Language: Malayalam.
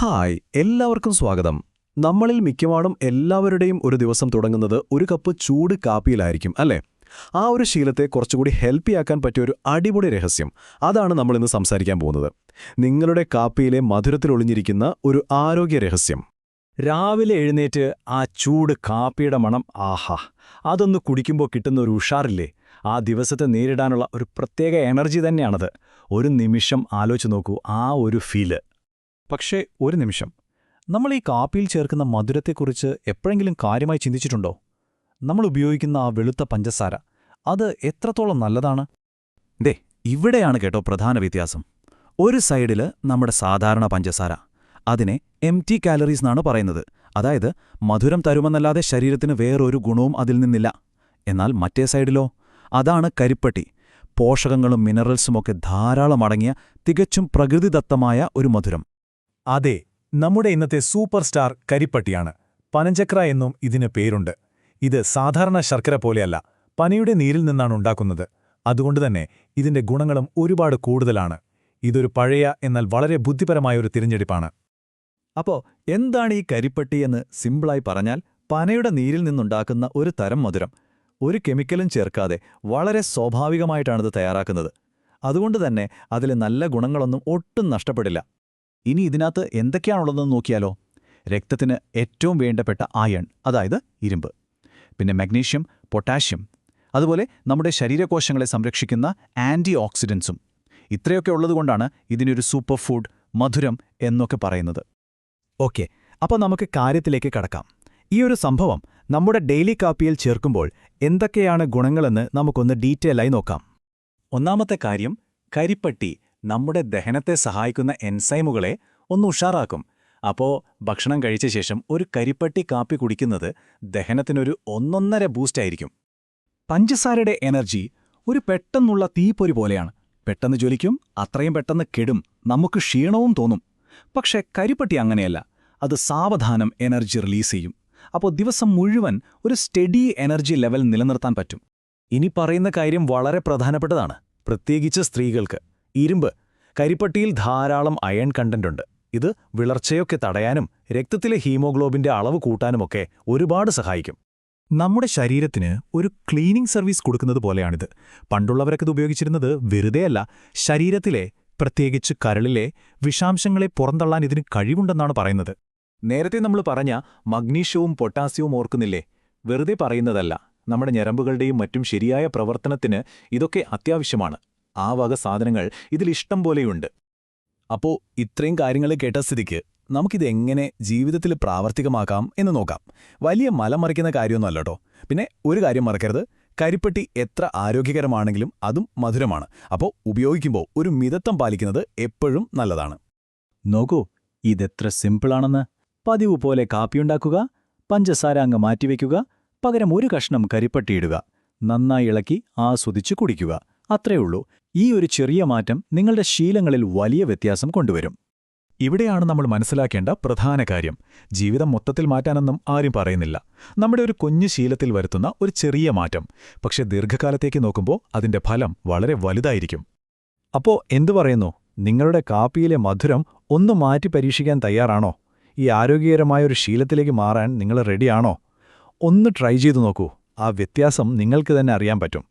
ഹായ് എല്ലാവർക്കും സ്വാഗതം. നമ്മളിൽ മിക്കവാറും എല്ലാവരുടെയും ഒരു ദിവസം തുടങ്ങുന്നത് ഒരു കപ്പ് ചൂട് കാപ്പിയിലായിരിക്കും അല്ലേ? ആ ഒരു ശീലത്തെ കുറച്ചുകൂടി ഹെൽപ്പിയാക്കാൻ പറ്റിയ ഒരു അടിപൊളി രഹസ്യം. അതാണ് നമ്മൾ ഇന്ന് സംസാരിക്കാൻ പോകുന്നത്. നിങ്ങളുടെ കാപ്പിയിലെ മധുരത്തിൽ ഒളിഞ്ഞിരിക്കുന്ന ഒരു ആരോഗ്യ രഹസ്യം. രാവിലെ എഴുന്നേറ്റ് ആ ചൂട് കാപ്പിയുടെ മണം ആഹാ. അതൊന്ന് കുടിക്കുമ്പോൾ കിട്ടുന്ന ഒരു ഉഷാറില്ലേ? ആ ദിവസത്തെ നേരിടാനുള്ള ഒരു പ്രത്യേക എനർജി തന്നെയാണത്. ഒരു നിമിഷം ആലോചിച്ച് നോക്കൂ ആ ഒരു ഫീൽ. പക്ഷേ ഒരു നിമിഷം. നമ്മൾ ഈ കാപ്പിയിൽ ചേർക്കുന്ന മധുരത്തെക്കുറിച്ച് എപ്പോഴെങ്കിലും കാര്യമായി ചിന്തിച്ചിട്ടുണ്ടോ? നമ്മൾ ഉപയോഗിക്കുന്ന ആ വെളുത്ത പഞ്ചസാര അത് എത്രത്തോളം നല്ലതാണ്? ദേ ഇവിടെയാണ് കേട്ടോ പ്രധാന വ്യത്യാസം. ഒരു സൈഡിൽ നമ്മുടെ സാധാരണ പഞ്ചസാര അതിനെ എം ടി കാലറീസ് എന്നാണ് പറയുന്നത്. അതായത് മധുരം തരുമെന്നല്ലാതെ ശരീരത്തിന് വേറൊരു ഗുണവും അതിൽ നിന്നില്ല. എന്നാൽ മറ്റേ സൈഡിലോ? അതാണ് കരിപ്പട്ടി. പോഷകങ്ങളും മിനറൽസുമൊക്കെ ധാരാളം അടങ്ങിയ തികച്ചും പ്രകൃതിദത്തമായ ഒരു മധുരം. അതെ നമ്മുടെ ഇന്നത്തെ സൂപ്പർ സ്റ്റാർ കരിപ്പട്ടിയാണ്. പനഞ്ചക്ര എന്നും ഇതിന് പേരുണ്ട്. ഇത് സാധാരണ ശർക്കര പോലെയല്ല പനയുടെ നീരിൽ നിന്നാണ് ഉണ്ടാക്കുന്നത്. അതുകൊണ്ടുതന്നെ ഇതിന്റെ ഗുണങ്ങളും ഒരുപാട് കൂടുതലാണ്. ഇതൊരു പഴയ എന്നാൽ വളരെ ബുദ്ധിപരമായ ഒരു തിരഞ്ഞെടുപ്പാണ്. അപ്പോ എന്താണ് ഈ കരിപ്പട്ടി എന്ന് സിമ്പിളായി പറഞ്ഞാൽ പനയുടെ നീരിൽ നിന്നുണ്ടാക്കുന്ന ഒരു തരം മധുരം. ഒരു കെമിക്കലും ചേർക്കാതെ വളരെ സ്വാഭാവികമായിട്ടാണിത് തയ്യാറാക്കുന്നത്. അതുകൊണ്ടുതന്നെ അതിലെ നല്ല ഗുണങ്ങളൊന്നും ഒട്ടും നഷ്ടപ്പെടില്ല. ഇനി ഇതിനകത്ത് എന്തൊക്കെയാണുള്ളതെന്ന് നോക്കിയാലോ? രക്തത്തിന് ഏറ്റവും വേണ്ടപ്പെട്ട അയൺ അതായത് ഇരുമ്പ്. പിന്നെ മഗ്നീഷ്യം പൊട്ടാഷ്യം. അതുപോലെ നമ്മുടെ ശരീരകോശങ്ങളെ സംരക്ഷിക്കുന്ന ആന്റി ഓക്സിഡൻസും ഇത്രയൊക്കെ ഉള്ളതുകൊണ്ടാണ് ഇതിനൊരു സൂപ്പർ ഫുഡ് മധുരം എന്നൊക്കെ പറയുന്നത്. ഓക്കെ അപ്പോൾ നമുക്ക് കാര്യത്തിലേക്ക് കടക്കാം. ഈ ഒരു സംഭവം നമ്മുടെ ഡെയിലി കാപ്പിയിൽ ചേർക്കുമ്പോൾ എന്തൊക്കെയാണ് ഗുണങ്ങളെന്ന് നമുക്കൊന്ന് ഡീറ്റെയിലായി നോക്കാം. ഒന്നാമത്തെ കാര്യം കരിപ്പട്ടി നമ്മുടെ ദഹനത്തെ സഹായിക്കുന്ന എൻസൈമുകളെ ഒന്ന് ഉഷാറാക്കും. അപ്പോ ഭക്ഷണം കഴിച്ച ശേഷം ഒരു കരിപ്പട്ടി കാപ്പി കുടിക്കുന്നത് ദഹനത്തിനൊരു ഒന്നൊന്നര ബൂസ്റ്റായിരിക്കും പഞ്ചസാരയുടെ എനർജി ഒരു പെട്ടെന്നുള്ള തീപ്പൊരി പോലെയാണ്. പെട്ടെന്ന് ജ്വലിക്കും അത്രയും പെട്ടെന്ന് കെടും. നമുക്ക് ക്ഷീണവും തോന്നും. പക്ഷേ കരിപ്പട്ടി അങ്ങനെയല്ല. അത് സാവധാനം എനർജി റിലീസ് ചെയ്യും. അപ്പോൾ ദിവസം മുഴുവൻ ഒരു സ്റ്റഡി എനർജി ലെവൽ നിലനിർത്താൻ പറ്റും. ഇനി പറയുന്ന കാര്യം വളരെ പ്രധാനപ്പെട്ടതാണ്. പ്രത്യേകിച്ച് സ്ത്രീകൾക്ക്. ഇരുമ്പ്. കരിപ്പട്ടിയിൽ ധാരാളം അയൺ കണ്ടന്റുണ്ട്. ഇത് വിളർച്ചയൊക്കെ തടയാനും രക്തത്തിലെ ഹീമോഗ്ലോബിന്റെ അളവ് കൂട്ടാനുമൊക്കെ ഒരുപാട് സഹായിക്കും. നമ്മുടെ ശരീരത്തിന് ഒരു ക്ലീനിംഗ് സർവീസ് കൊടുക്കുന്നത് പോലെയാണിത്. പണ്ടുള്ളവരൊക്കെ ഇത് ഉപയോഗിച്ചിരുന്നത് വെറുതെയല്ല ശരീരത്തിലെ പ്രത്യേകിച്ച് കരളിലെ വിഷാംശങ്ങളെ പുറന്തള്ളാൻ ഇതിന് കഴിവുണ്ടെന്നാണ് പറയുന്നത്. നേരത്തെ നമ്മൾ പറഞ്ഞ മഗ്നീഷ്യവും പൊട്ടാസ്യവും ഓർക്കുന്നില്ലേ? വെറുതെ പറയുന്നതല്ല. നമ്മുടെ ഞരമ്പുകളുടെയും മറ്റും ശരിയായ പ്രവർത്തനത്തിന് ഇതൊക്കെ അത്യാവശ്യമാണ്. ആ വക സാധനങ്ങൾ ഇതിലിഷ്ടം പോലെയുണ്ട്. അപ്പോ ഇത്രയും കാര്യങ്ങൾ കേട്ട സ്ഥിതിക്ക് നമുക്കിത് എങ്ങനെ ജീവിതത്തിൽ പ്രാവർത്തികമാക്കാം എന്ന് നോക്കാം. വലിയ മലമറിക്കുന്ന കാര്യമൊന്നുമല്ല കേട്ടോ പിന്നെ ഒരു കാര്യം മറക്കരുത്. കരിപ്പെട്ടി എത്ര ആരോഗ്യകരമാണെങ്കിലും അതും മധുരമാണ്. അപ്പോൾ ഉപയോഗിക്കുമ്പോൾ ഒരു മിതത്വം പാലിക്കുന്നത് എപ്പോഴും നല്ലതാണ്. നോക്കൂ ഇതെത്ര സിമ്പിളാണെന്ന്. പതിവ് പോലെ കാപ്പിയുണ്ടാക്കുക പഞ്ചസാര അങ്ങ് മാറ്റിവെക്കുക പകരം ഒരു കഷ്ണം കരിപ്പട്ടിയിടുക നന്നായി ഇളക്കി ആസ്വദിച്ച് കുടിക്കുക. അത്രയുള്ളൂ. ഈ ഒരു ചെറിയ മാറ്റം നിങ്ങളുടെ ശീലങ്ങളിൽ വലിയ വ്യത്യാസം കൊണ്ടുവരും. ഇവിടെയാണ് നമ്മൾ മനസ്സിലാക്കേണ്ട പ്രധാന കാര്യം. ജീവിതം മൊത്തത്തിൽ മാറ്റാനൊന്നും ആരും പറയുന്നില്ല. നമ്മുടെ ഒരു കുഞ്ഞു ശീലത്തിൽ വരുത്തുന്ന ഒരു ചെറിയ മാറ്റം. പക്ഷെ ദീർഘകാലത്തേക്ക് നോക്കുമ്പോൾ അതിന്റെ ഫലം വളരെ വലുതായിരിക്കും. അപ്പോ എന്തു പറയുന്നു? നിങ്ങളുടെ കാപ്പിയിലെ മധുരം ഒന്ന് മാറ്റി പരീക്ഷിക്കാൻ തയ്യാറാണോ? ഈ ആരോഗ്യകരമായ ഒരു ശീലത്തിലേക്ക് മാറാൻ നിങ്ങൾ റെഡിയാണോ? ഒന്ന് ട്രൈ ചെയ്തു നോക്കൂ. ആ വ്യത്യാസം നിങ്ങൾക്ക് തന്നെ അറിയാൻ പറ്റും.